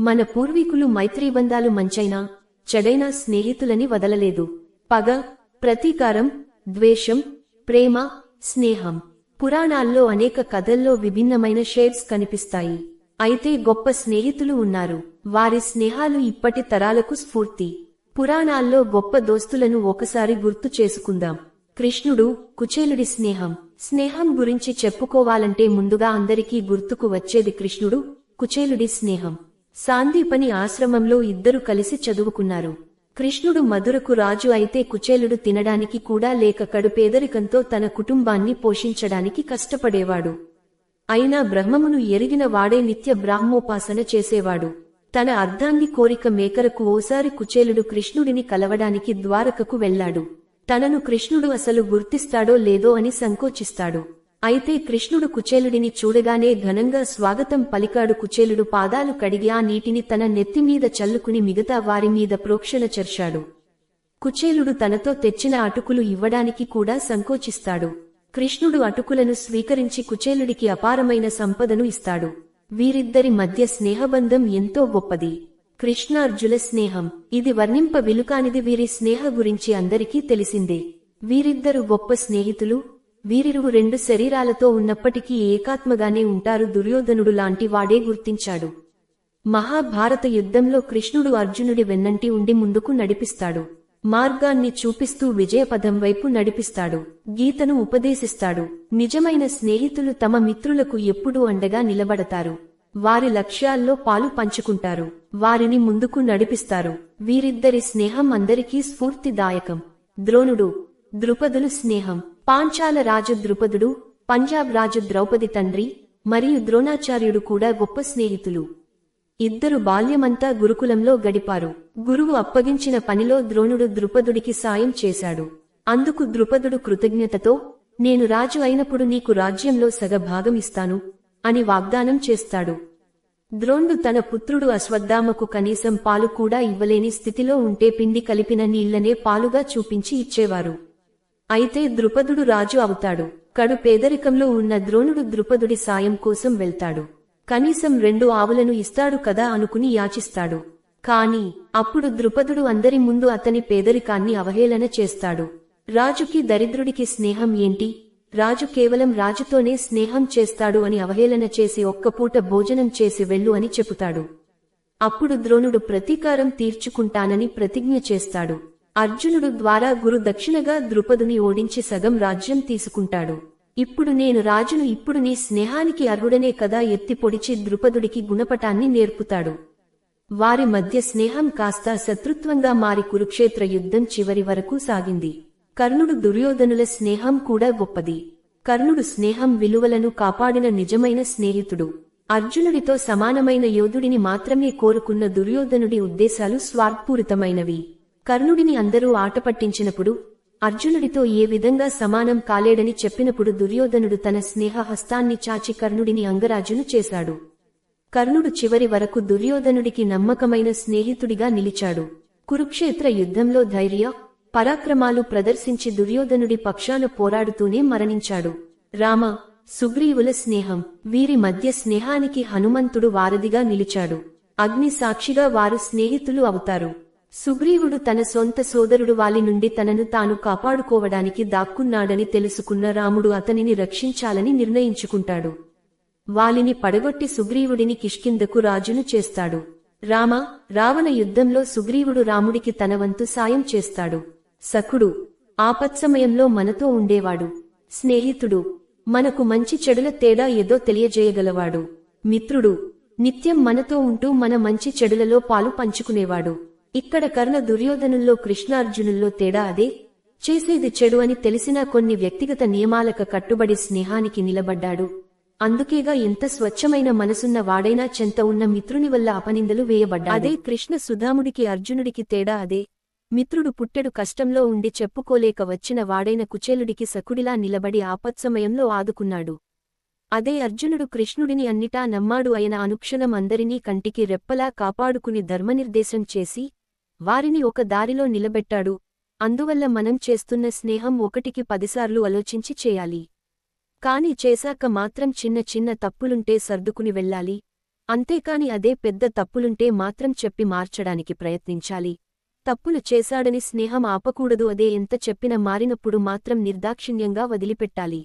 మన పూర్వీకులు మైత్రీబంధాలు మంచైనా చెడైనా స్నేహితులని వదలలేదు. పగ ప్రతీకారం ద్వేషం ప్రేమ స్నేహం. పురాణాల్లో అనేక కథల్లో విభిన్నమైన షేడ్స్ కనిపిస్తాయి. అయితే గొప్ప స్నేహితులు ఉన్నారు. వారి స్నేహాలు ఇప్పటి తరాలకు స్ఫూర్తి. పురాణాల్లో గొప్ప దోస్తులను ఒకసారి గుర్తు చేసుకుందాం. కృష్ణుడు కుచేలుడి స్నేహం. స్నేహం గురించి చెప్పుకోవాలంటే ముందుగా అందరికీ గుర్తుకు వచ్చేది కృష్ణుడు కుచేలుడి స్నేహం. సాందీపని ఆశ్రమంలో ఇద్దరు కలిసి చదువుకున్నారు. కృష్ణుడు మధురకు రాజు అయితే కుచేలుడు తినడానికి కూడా లేక కడుపేదరికంతో తన కుటుంబాన్ని పోషించడానికి కష్టపడేవాడు. అయినా బ్రహ్మమును ఎరిగిన వాడే నిత్య బ్రాహ్మోపాసన చేసేవాడు. తన అర్ధాంగి కోరిక మేకరకు ఓసారి కుచేలుడు కృష్ణుడిని కలవడానికి ద్వారకకు వెళ్ళాడు తనను కృష్ణుడు అసలు గుర్తిస్తాడో లేదో అని సంకోచిస్తాడు. అయితే కృష్ణుడు కుచేలుడిని చూడగానే ఘనంగా స్వాగతం పలికాడు. కుచేలుడు పాదాలు కడిగి ఆ నీటిని తన నెత్తిమీద చల్లుకుని మిగతా వారి మీద ప్రోక్షణ చర్చాడు. కుచేలుడు తనతో తెచ్చిన అటుకులు ఇవ్వడానికి కూడా సంకోచిస్తాడు. కృష్ణుడు అటుకులను స్వీకరించి కుచేలుడికి అపారమైన సంపదను ఇస్తాడు. వీరిద్దరి మధ్య స్నేహబంధం ఎంతో గొప్పది. కృష్ణార్జుల స్నేహం. ఇది వర్ణింప విలుకానిది వీరి స్నేహ గురించి అందరికీ తెలిసిందే. వీరిద్దరు గొప్ప స్నేహితులు వీరిరువు రెండు శరీరాలతో ఉన్నప్పటికీ ఏకాత్మగానే ఉంటారు దుర్యోధనుడు లాంటి వాడే గుర్తించాడు. మహాభారత యుద్ధంలో కృష్ణుడు అర్జునుడి వెన్నంటి ఉండి ముందుకు నడిపిస్తాడు. మార్గాన్ని చూపిస్తూ విజయపదం వైపు నడిపిస్తాడు. గీతను ఉపదేశిస్తాడు. నిజమైన స్నేహితులు తమ మిత్రులకు ఎప్పుడూ అండగా నిలబడతారు. వారి లక్ష్యాల్లో పాలు పంచుకుంటారు. వారిని ముందుకు నడిపిస్తారు. వీరిద్దరి స్నేహం అందరికీ స్ఫూర్తిదాయకం. ద్రోణుడు ద్రుపదులు స్నేహం. పాంచాల రాజు ద్రుపదుడు పంజాబ్ రాజు ద్రౌపది తండ్రి మరియు ద్రోణాచార్యుడు కూడా గొప్ప స్నేహితులు. ఇద్దరు బాల్యమంతా గురుకులంలో గడిపారు. గురువు అప్పగించిన పనిలో ద్రోణుడు ద్రుపదుడికి సాయం చేశాడు. అందుకు ద్రుపదుడు కృతజ్ఞతతో నేను రాజు అయినప్పుడు నీకు రాజ్యంలో సగభాగం ఇస్తాను అని వాగ్దానం చేస్తాడు. ద్రోణుడు తన పుత్రుడు అశ్వత్థామకు కనీసం పాలు కూడా ఇవ్వలేని స్థితిలో ఉంటే పిండి కలిపిన నీళ్ళనే పాలుగా చూపించి ఇచ్చేవారు. అయితే ద్రుపదుడు రాజు అవుతాడు. కడు పేదరికంలో ఉన్న ద్రోణుడు ద్రుపదుడి సాయం కోసం వెళ్తాడు. కనీసం రెండు ఆవులను ఇస్తాడు కదా అనుకుని యాచిస్తాడు. కాని అప్పుడు ద్రుపదుడు అందరి ముందు అతని పేదరికాన్ని అవహేళన చేస్తాడు. రాజుకి దరిద్రుడికి స్నేహం ఏంటి? రాజు కేవలం రాజుతోనే స్నేహం చేస్తాడు అని అవహేళన చేసి ఒక్కపూట భోజనం చేసి వెళ్ళు అని చెబుతాడు అప్పుడు ద్రోణుడు ప్రతీకారం తీర్చుకుంటానని ప్రతిజ్ఞ చేస్తాడు. అర్జునుడు ద్వారా గురు దక్షిణగా ద్రుపదుని ఓడించి సగం రాజ్యం తీసుకుంటాడు. ఇప్పుడు నేను రాజును ఇప్పుడు నీ స్నేహానికి అర్హుడనే కదా ఎత్తి పొడిచి ద్రుపదుడికి గుణపటాన్ని నేర్పుతాడు. వారి మధ్య స్నేహం కాస్త శత్రుత్వంగా మారి కురుక్షేత్ర యుద్ధం చివరి వరకు సాగింది. కర్ణుడు దుర్యోధనుల స్నేహం కూడా గొప్పది. కర్ణుడు స్నేహం విలువలను కాపాడిన నిజమైన స్నేహితుడు. అర్జునుడితో సమానమైన యోధుడిని మాత్రమే కోరుకున్న దుర్యోధనుడి ఉద్దేశాలు స్వార్థపూరితమైనవి కర్ణుడిని అందరూ ఆటపట్టించినప్పుడు అర్జునుడితో ఏ విధంగా సమానం కాలేడని చెప్పినప్పుడు దుర్యోధనుడు తన స్నేహ హస్తాన్ని చాచి కర్ణుడిని అంగరాజును చేశాడు. కర్ణుడు చివరి వరకు దుర్యోధనుడికి నమ్మకమైన స్నేహితుడిగా నిలిచాడు. కురుక్షేత్ర యుద్ధంలో ధైర్య పరాక్రమాలు ప్రదర్శించి దుర్యోధనుడి పక్షాన పోరాడుతూనే మరణించాడు. రామ సుగ్రీవుల స్నేహం వీరి మధ్య స్నేహానికి హనుమంతుడు వారధిగా నిలిచాడు. అగ్ని సాక్షిగా వారు స్నేహితులు అవుతారు. సుగ్రీవుడు తన సొంత సోదరుడు వాలి నుండి తనను తాను కాపాడుకోవడానికి దాక్కున్నాడని తెలుసుకున్న రాముడు అతనిని రక్షించాలని నిర్ణయించుకుంటాడు. వాలిని పడగొట్టి సుగ్రీవుడిని కిష్కిందకు రాజును చేస్తాడు. రామ రావణ యుద్ధంలో సుగ్రీవుడు రాముడికి తన వంతు సాయం చేస్తాడు. సఖుడు ఆపత్సమయంలో మనతో ఉండేవాడు. స్నేహితుడు మనకు మంచి చెడుల తేడా ఏదో తెలియజేయగలవాడు. మిత్రుడు నిత్యం మనతో ఉంటూ మన మంచి చెడులలో పాలు పంచుకునేవాడు. ఇక్కడ కర్ణ దుర్యోధనుల్లో కృష్ణార్జునుల్లో తేడా అదే. చేసేది చెడు అని తెలిసినా కొన్ని వ్యక్తిగత నియమాలక కట్టుబడి స్నేహానికి నిలబడ్డాడు. అందుకేగా ఎంత స్వచ్ఛమైన మనసున్న వాడైనా చెంత ఉన్న మిత్రుని వల్ల అపనిందలు వేయబడ్డా అదే కృష్ణ సుధాముడికి అర్జునుడికి తేడా అదే. మిత్రుడు పుట్టెడు కష్టంలో ఉండి చెప్పుకోలేక వచ్చిన వాడైన కుచేలుడికి సకుడిలా నిలబడి ఆపత్సమయంలో ఆదుకున్నాడు. అదే అర్జునుడు కృష్ణుడిని అన్నిటా నమ్మాడు అయిన అనుక్షణం అందరినీ కంటికి రెప్పలా కాపాడుకుని ధర్మనిర్దేశం చేసి వారిని ఒక దారిలో నిలబెట్టాడు. అందువల్ల మనం చేస్తున్న స్నేహం ఒకటికి పదిసార్లు ఆలోచించి చేయాలి. కాని చేశాక మాత్రం చిన్న చిన్న తప్పులుంటే సర్దుకుని వెళ్ళాలి. అంతేకాని అదే పెద్ద తప్పులుంటే మాత్రం చెప్పి మార్చడానికి ప్రయత్నించాలి. తప్పులు చేశాడని స్నేహం ఆపకూడదు అదే ఎంత చెప్పినా మారినప్పుడు మాత్రం నిర్దాక్షిణ్యంగా వదిలిపెట్టాలి.